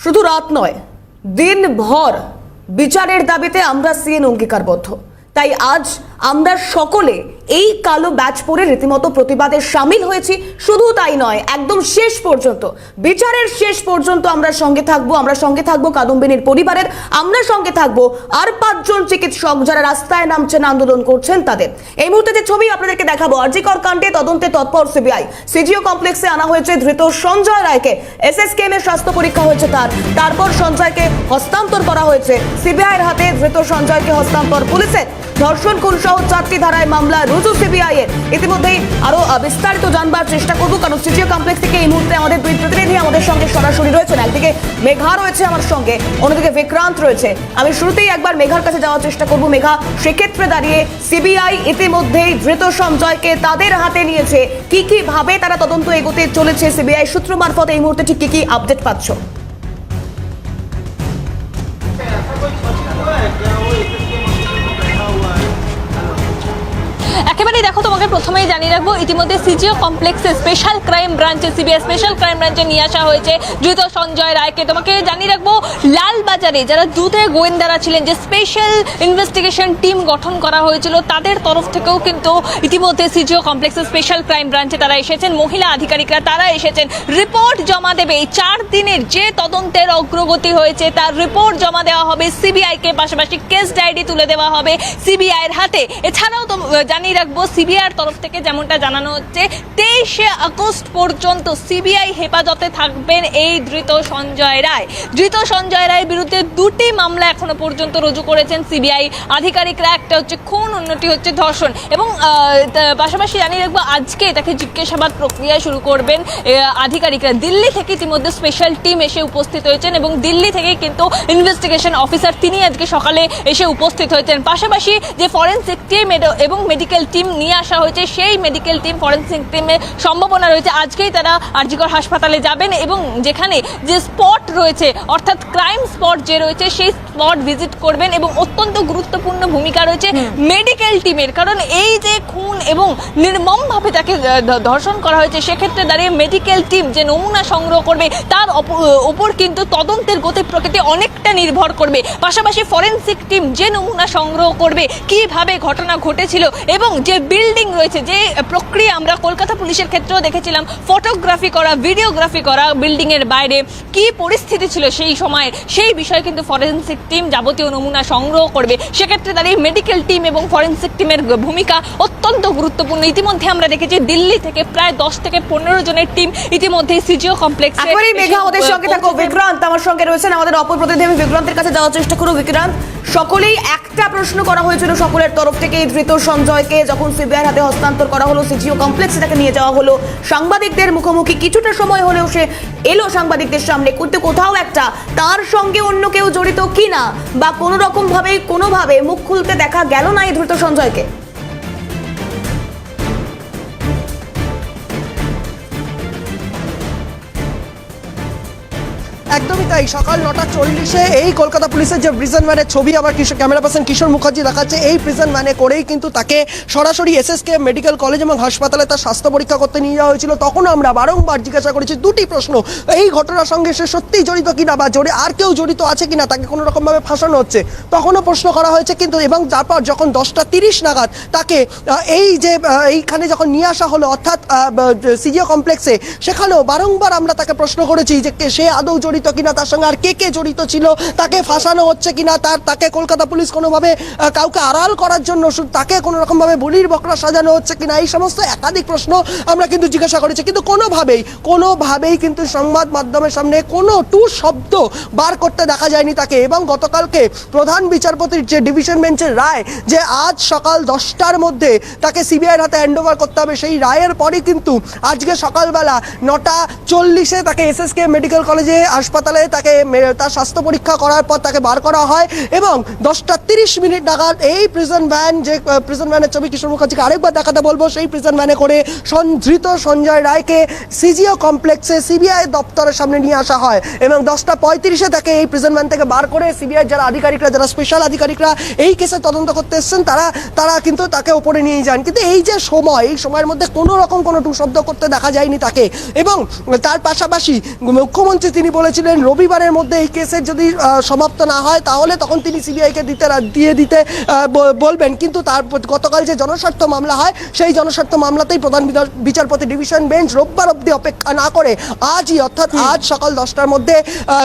শুধু রাত নয় দিনভর বিচারের দাবিতে আমরা সিএন অঙ্গীকারবদ্ধ। তাই আজ আমরা সকলে এই কালো ব্যাচ পরে রীতিমতো প্রতিবাদে সামিল হয়েছি। শুধু তাই নয়, একদম শেষ পর্যন্ত, বিচারের শেষ পর্যন্ত আমরা সঙ্গে থাকব। আমরা সঙ্গে থাকব কাদম্বিনীর পরিবারের, আমরা সঙ্গে থাকব আর পাঁচজন চিকিৎসক যারা রাস্তায় নামছেন, আন্দোলন করছেন তাদের। এই মুহূর্তে যে ছবি আপনাদেরকে দেখাবো আরজিকর কাণ্ডে তদন্তে তৎপর সিবিআই। সিজিও কমপ্লেক্সে আনা হয়েছে ধৃত সঞ্জয় রায়কে। এস এসএসকেএম এর স্বাস্থ্য পরীক্ষা হয়েছে তার। তারপর সঞ্জয়কে হস্তান্তর করা হয়েছে। সিবিআই এর হাতে ধৃত সঞ্জয়কে হস্তান্তর পুলিশের। ধর্ষণ খুন সহ চারটি ধারায় মামলা রুজু সিবিআই এর। ইতিমধ্যেই আরও বিস্তারিত জানবার চেষ্টা করব, কারণ সিজিও কমপ্লেক্স থেকে এই মুহূর্তে আমাদের দুই প্রতিনিধি আমাদের সঙ্গে সরাসরি রয়েছেন। একদিকে মেঘা রয়েছে আমার সঙ্গে, অন্যদিকে বিক্রান্ত রয়েছে। আমি শুরুতেই একবার মেঘার কাছে যাওয়ার চেষ্টা করব। মেঘা, সেক্ষেত্রে দাঁড়িয়ে সিবিআই ইতিমধ্যেই ধৃত সঞ্জয়কে তাদের হাতে নিয়েছে। কি কি ভাবে তারা তদন্ত এগোতে চলেছে? সিবিআই সূত্র মারফত এই মুহূর্তে ঠিক কি কি আপডেট পাচ্ছ? দেখো, তোমাকে প্রথমেই জানিয়ে রাখব, ইতিমধ্যে সিজিও কমপ্লেক্সে স্পেশাল ক্রাইম ব্রাঞ্চে C B I special crime ব্রাঞ্চে নিয়ে আসা হয়েছে। ধৃত সঞ্জয় রায়কে তোমাকে জানিয়ে রাখব, লালবাজারে যারা দুধে গোয়েন্দারা ছিলেন, যে স্পেশাল ইনভেস্টিগেশন টিম গঠন করা হয়েছিল, তাদের তরফ থেকেও কিন্তু ইতিমধ্যে সিজিও কমপ্লেক্সের স্পেশাল ক্রাইম ব্রাঞ্চে তারা এসেছেন। মহিলা আধিকারিকরা তারা এসেছেন। রিপোর্ট জমা দেবে। এই চার দিনের যে তদন্তের অগ্রগতি হয়েছে, তার রিপোর্ট জমা দেওয়া হবে। সিবিআইকে পাশাপাশি কেস ডায়েরি তুলে দেওয়া হবে। সিবিআই এর হাতে। এছাড়াও জানিয়ে রাখব সিবিআই তরফ থেকে যেমনটা জানানো হচ্ছে, তেইশে আগস্ট পর্যন্ত সিবিআই হেফাজতে থাকবেন এই ধৃত সঞ্জয় রায়। ধৃত সঞ্জয় রায়ের বিরুদ্ধে দুটি মামলা এখনও পর্যন্ত রুজু করেছেন সিবিআই আধিকারিকরা। একটা হচ্ছে খুন, অন্যটি হচ্ছে ধর্ষণ। এবং পাশাপাশি জানিয়ে রাখব, আজকে তাকে জিজ্ঞাসাবাদ প্রক্রিয়া শুরু করবেন আধিকারিকরা। দিল্লি থেকে ইতিমধ্যে স্পেশাল টিম এসে উপস্থিত হয়েছেন এবং দিল্লি থেকে কিন্তু ইনভেস্টিগেশন অফিসার তিনি আজকে সকালে এসে উপস্থিত হয়েছেন। পাশাপাশি যে ফরেন্সিক টিম এবং মেডিকেল টিম নিয়ে আসা হয়েছে সেই মেডিকেল টিম ফরেন্সিক টিমের সম্ভাবনা রয়েছে। আজকেই তারা আরজিকর হাসপাতালে যাবেন এবং যেখানে যে স্পট রয়েছে অর্থাৎ ক্রাইম স্পট যে রয়েছে সেই স্পট ভিজিট করবেন এবং অত্যন্ত গুরুত্বপূর্ণ ভূমিকা রয়েছে মেডিকেল টিমের কারণ এই যে খুন এবং নির্মমভাবে তাকে ধর্ষণ করা হয়েছে সেক্ষেত্রে দাঁড়িয়ে মেডিকেল টিম যে নমুনা সংগ্রহ করবে তার ওপর কিন্তু তদন্তের গতি প্রকৃতি অনেকটা নির্ভর করবে। পাশাপাশি ফরেন্সিক টিম যে নমুনা সংগ্রহ করবে কীভাবে ঘটনা ঘটেছিল এবং যে বিল্ডিং রয়েছে যে প্রক্রিয়া আমরা কলকাতা পুলিশের ক্ষেত্রেও দেখেছিলাম। ফটোগ্রাফি করা ভিডিওগ্রাফি করা বিল্ডিং এর বাইরে। কি পরিস্থিতি ছিল সেই সময়? সেই বিষয়ে কিন্তু ফরেন্সিক টিম যাবতীয় নমুনা সংগ্রহ করবে। সেক্ষেত্রে দাঁড়িয়ে মেডিকেল টিম এবং ফরেন্সিক টিমের ভূমিকা অত্যন্ত গুরুত্বপূর্ণ। ইতিমধ্যে আমরা দেখেছি দিল্লি থেকে প্রায় দশ থেকে পনেরো জনের টিম ইতিমধ্যে সিজিও কমপ্লেক্স মেঘা আমাদের সঙ্গে থাকো। বিক্রান্ত আমার সঙ্গে রয়েছেন। আমাদের অপর প্রতিনিধি আমি বিক্রান্তের কাছে যাওয়ার চেষ্টা করব। বিক্রান্ত? সকলেই একটা প্রশ্ন করা হয়েছিল সকলের তরফ থেকে। এই ধৃত সঞ্জয়কে যখন সিবিআই হাতে হস্তান্তর করা হলো, সিজিও কমপ্লেক্সে তাকে নিয়ে যাওয়া হলো। সাংবাদিকদের মুখোমুখি কিছুটা সময় হলেও সে এলো সাংবাদিকদের সামনে। কিন্তু কোথাও একটা তার সঙ্গে অন্য কেউ জড়িত কিনা বা কোনো রকম ভাবে কোনোভাবে মুখ খুলতে দেখা গেল না এই ধৃত সঞ্জয়কে? একদমই তাই। সকাল নটা চল্লিশে এই কলকাতা পুলিশের যে প্রিজন ভ্যানের ছবি, আবার কিশোর ক্যামেরা পার্সন কিশোর মুখার্জি দেখাচ্ছে, এই প্রিজন ভ্যানে করেই কিন্তু তাকে সরাসরি এসএসকে মেডিকেল কলেজ এবং হাসপাতালে তার স্বাস্থ্য পরীক্ষা করতে নিয়ে যাওয়া হয়েছিল। তখন আমরা বারংবার জিজ্ঞাসা করেছি, দুটি প্রশ্ন, এই ঘটনার সঙ্গে সে সত্যিই জড়িত কিনা বা জড়ি, আর কেউ জড়িত আছে কিনা, তাকে কোনো রকমভাবে ফাঁসানো হচ্ছে? তখনও প্রশ্ন করা হয়েছে, কিন্তু এবং তারপর যখন দশটা তিরিশ নাগাদ তাকে এই যে এইখানে যখন নিয়ে আসা হলো, অর্থাৎ সিজিও কমপ্লেক্সে, সেখানেও বারংবার আমরা তাকে প্রশ্ন করেছি যে সে আদৌ জড়িত কিনা, তার সঙ্গে আর কে কে জড়িত ছিল, তাকে ফাঁসানো হচ্ছে কিনা, তার, তাকে কলকাতা পুলিশ কোনোভাবে কাউকে আড়াল করার জন্য তাকে কোনো রকমভাবে বলির বকরা সাজানো হচ্ছে কিনা, এই সমস্ত একাধিক প্রশ্ন আমরা কিন্তু জিজ্ঞাসা করেছি। কিন্তু কোনোভাবেই কোনোভাবেই কিন্তু সংবাদ মাধ্যমের সামনে কোনো টু শব্দ বার করতে দেখা যায়নি তাকে। এবং গতকালকে প্রধান বিচারপতির যে ডিভিশন বেঞ্চের রায়, যে আজ সকাল দশটার মধ্যে তাকে সিবিআইয়ের হাতে হ্যান্ড ওভার করতে হবে, সেই রায়ের পরই কিন্তু আজকে সকালবেলা নটা চল্লিশে তাকে এসএসকে মেডিকেল কলেজে হাসপাতালে তাকে তার স্বাস্থ্য পরীক্ষা করার পর তাকে বার করা হয় এবং দশটা তিরিশ মিনিট নাগাদ এই প্রিজন ভ্যান যে প্রিজন ভ্যানের ছবি কিশোর মুখার্জিকে আরেকবার দেখাতে বলব, সেই প্রিজন ভ্যানে করে সঞ্ধৃত সঞ্জয় রায়কে সিজিও কমপ্লেক্সে সিবিআই দপ্তরের সামনে নিয়ে আসা হয় এবং দশটা পঁয়ত্রিশে তাকে এই প্রিজন ভ্যান থেকে বার করে সিবিআই যারা আধিকারিকরা, যারা স্পেশাল আধিকারিকরা এই কেসে তদন্ত করতে এসেছেন, তারা তারা কিন্তু তাকে উপরে নিয়ে যান। কিন্তু এই যে সময়, এই সময়ের মধ্যে কোনো রকম কোনো টু শব্দ করতে দেখা যায়নি তাকে এবং তার পাশাপাশি মুখ্যমন্ত্রী তিনি বলেছেন বলেছিলেন রবিবারের মধ্যে এই কেসের যদি সমাপ্ত না হয় তাহলে তখন তিনি সিবিআইকে দিতে দিয়ে দিতে বলবেন। কিন্তু তার গতকাল যে জনস্বার্থ মামলা হয় সেই জনস্বার্থ মামলাতেই প্রধান বিচার- বিচারপতি ডিভিশন বেঞ্চ রোববার অবধি অপেক্ষা না করে আজই অর্থাৎ আজ সকাল দশটার মধ্যে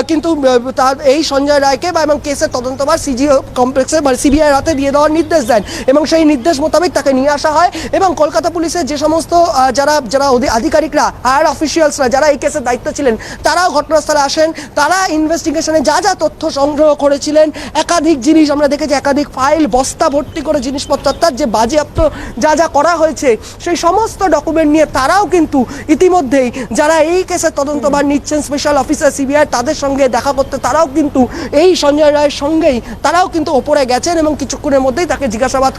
কিন্তু তার এই সঞ্জয় রায়কে বা এবং কেসের তদন্তভার সিজিও কমপ্লেক্সে মানে সিবিআই হাতে দিয়ে দেওয়ার নির্দেশ দেন এবং সেই নির্দেশ মোতাবেক তাকে নিয়ে আসা হয় এবং কলকাতা পুলিশের যে সমস্ত যারা যারা আধিকারিকরা আর অফিসিয়ালসরা যারা এই কেসের দায়িত্ব ছিলেন তারাও ঘটনাস্থলে আসেন তারা ইনভেস্টিগেশনে যা যা তথ্য সংগ্রহ করেছিলেন একাধিক জিনিস আমরা দেখেছি একাধিক ফাইল বস্তা ভর্তি করে জিনিসপত্র অর্থাৎ যে বাজেয়াপ্ত যা যা করা হয়েছে সেই সমস্ত ডকুমেন্ট নিয়ে তারাও কিন্তু ইতিমধ্যেই যারা এই কেসের তদন্তভার নিচ্ছেন স্পেশাল অফিসার সিবিআই তাদের সঙ্গে দেখা করতে তারাও কিন্তু এই সঞ্জয় রায়ের সঙ্গেই তারাও কিন্তু ওপরে গেছেন এবং কিছুক্ষণের মধ্যেই তাকে জিজ্ঞাসাবাদ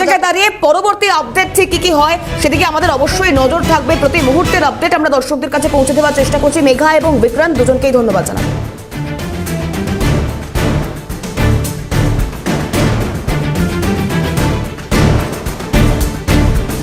জায়গায় দাঁড়িয়ে পরবর্তী আপডেট ঠিক কি কি হয় সেদিকে আমাদের অবশ্যই নজর থাকবে। প্রতি মুহূর্তের আপডেট আমরা দর্শকদের কাছে পৌঁছে দেওয়ার চেষ্টা করছি। মেঘা এবং বিক্রান্ত দুজনকেই ধন্যবাদ জানাব।